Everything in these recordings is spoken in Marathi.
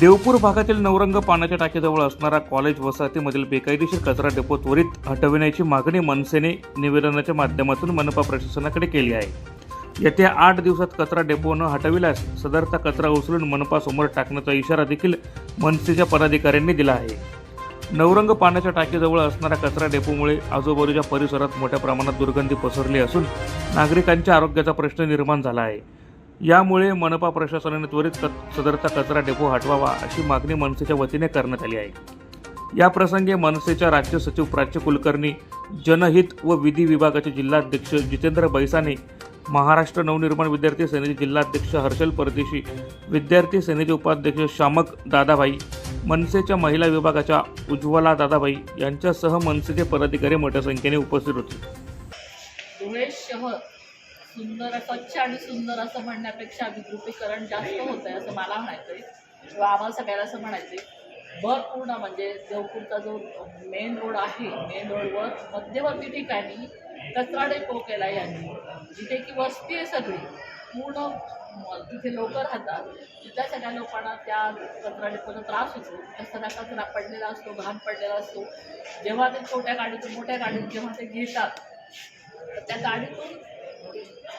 देवपूर भागातील नवरंग पाण्याच्या टाकीजवळ असणारा कॉलेज वसाहतीमधील बेकायदेशीर कचरा डेपो त्वरित हटविण्याची मागणी मनसेने निवेदनाच्या माध्यमातून मनपा प्रशासनाकडे केली आहे. येत्या आठ दिवसात कचरा डेपो न हटविल्यास सदरचा कचरा उचलून मनपासमोर टाकण्याचा इशारा देखील मनसेच्या पदाधिकाऱ्यांनी दिला आहे. नवरंग पाण्याच्या टाकीजवळ असणाऱ्या कचरा डेपोमुळे आजूबाजूच्या परिसरात मोठ्या प्रमाणात दुर्गंधी पसरली असून नागरिकांच्या आरोग्याचा प्रश्न निर्माण झाला आहे. यामुळे मनपा प्रशासनाने त्वरित सदरचा कचरा डेपो हटवावा अशी मागणी मनसेच्या वतीने करण्यात आली आहे. या प्रसंगी मनसेच्या राज्य सचिव प्राच्य कुलकर्णी जनहित व विधी विभागाचे जिल्हाध्यक्ष जितेंद्र बैसाने महाराष्ट्र नवनिर्माण विद्यार्थी सेनेचे जिल्हाध्यक्ष हर्षल परदेशी विद्यार्थी सेनेचे उपाध्यक्ष शामक दादाभाई मनसेच्या महिला विभागाच्या उज्ज्वला दादाभाई यांच्यासह मनसेचे पदाधिकारी मोठ्या संख्येने उपस्थित होते. धुळे शहर सुंदर स्वच्छ आणि सुंदर असं म्हणण्यापेक्षा विद्रुपीकरण जास्त होत आहे असं मला म्हणायचं आहे किंवा आम्हाला सगळ्याला असं म्हणायचं म्हणजे आहे भरपूर्ण म्हणजे देवपूरचा जो मेन रोड आहे मेन रोडवर मध्यवर्ती ठिकाणी कचरा डेपो केला यांनी जिथे की वस्ती आहे सगळी पूर्ण तिथे लोक राहतात. तिथल्या सगळ्या लोकांना त्या कचरा डेपोचा त्रास होतो. त्या सगळा कचरा पडलेला असतो घाण पडलेला असतो. जेव्हा ते छोट्या गाडीतून मोठ्या गाडीत जेव्हा ते घेतात त्या गाडीतून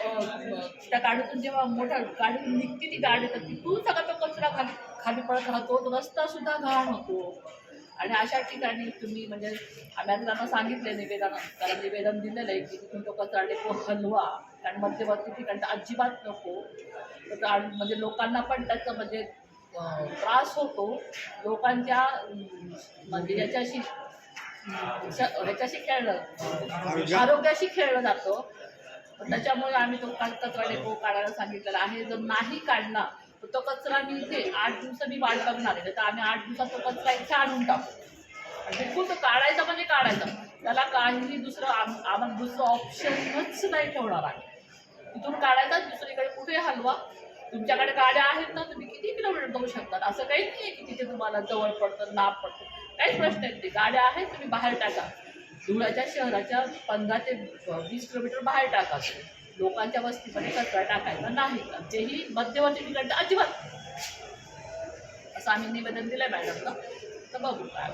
त्या गाडीतून जेव्हा मोठ्या गाडीतून निघते ती गाडी तर तिथून सगळा तो कचरा खाली खाली पडत राहतो. तो रस्ता सुद्धा घाण होतो. आणि अशा ठिकाणी तुम्ही म्हणजे आम्ही आता त्यांना सांगितले निवेदन त्याला निवेदन दिलेलं आहे की तिथून तो कचरा डेपो हलवा. कारण मध्यवर्ती ठिकाणी अजिबात नको. तर म्हणजे लोकांना पण त्याचं म्हणजे त्रास होतो. लोकांच्या म्हणजे याच्याशी ह्याच्याशी खेळलं आरोग्याशी खेळलं जातं. त्याच्यामुळे आम्ही तो कचरा डेपो काढायला सांगितलेला आहे. जर नाही काढला तर तो कचरा मी इथे आठ दिवसांनी वाट बघणार आहे. तर आम्ही आठ दिवसात तो कचरा इथे आणून टाकू. बिलकुल तो काढायचा म्हणजे काढायचा. त्याला काहीही दुसरं आम्हाला दुसरं ऑप्शनच नाही ठेवणार आहे तिथून काढायचा दुसरीकडे कुठे हलवा? तुमच्याकडे गाड्या आहेत ना तुम्ही किती किलोमीटर जाऊ शकतात? असं काही नाही आहे की तिथे तुम्हाला जवळ पडतं लाभ पडतं. काहीच प्रश्न येत नाही. गाड्या आहेत तुम्ही बाहेर टाका. धुळ्याच्या शहराच्या पंधरा ते वीस किलोमीटर बाहेर टाकायचं लोकांच्या वस्तीमध्ये कचरा टाकायचा नाही. आमचेही मध्यवर्ती ठिकाणी अजिबात. असं आम्ही निवेदन दिलंय मॅडमला. तर बघू काय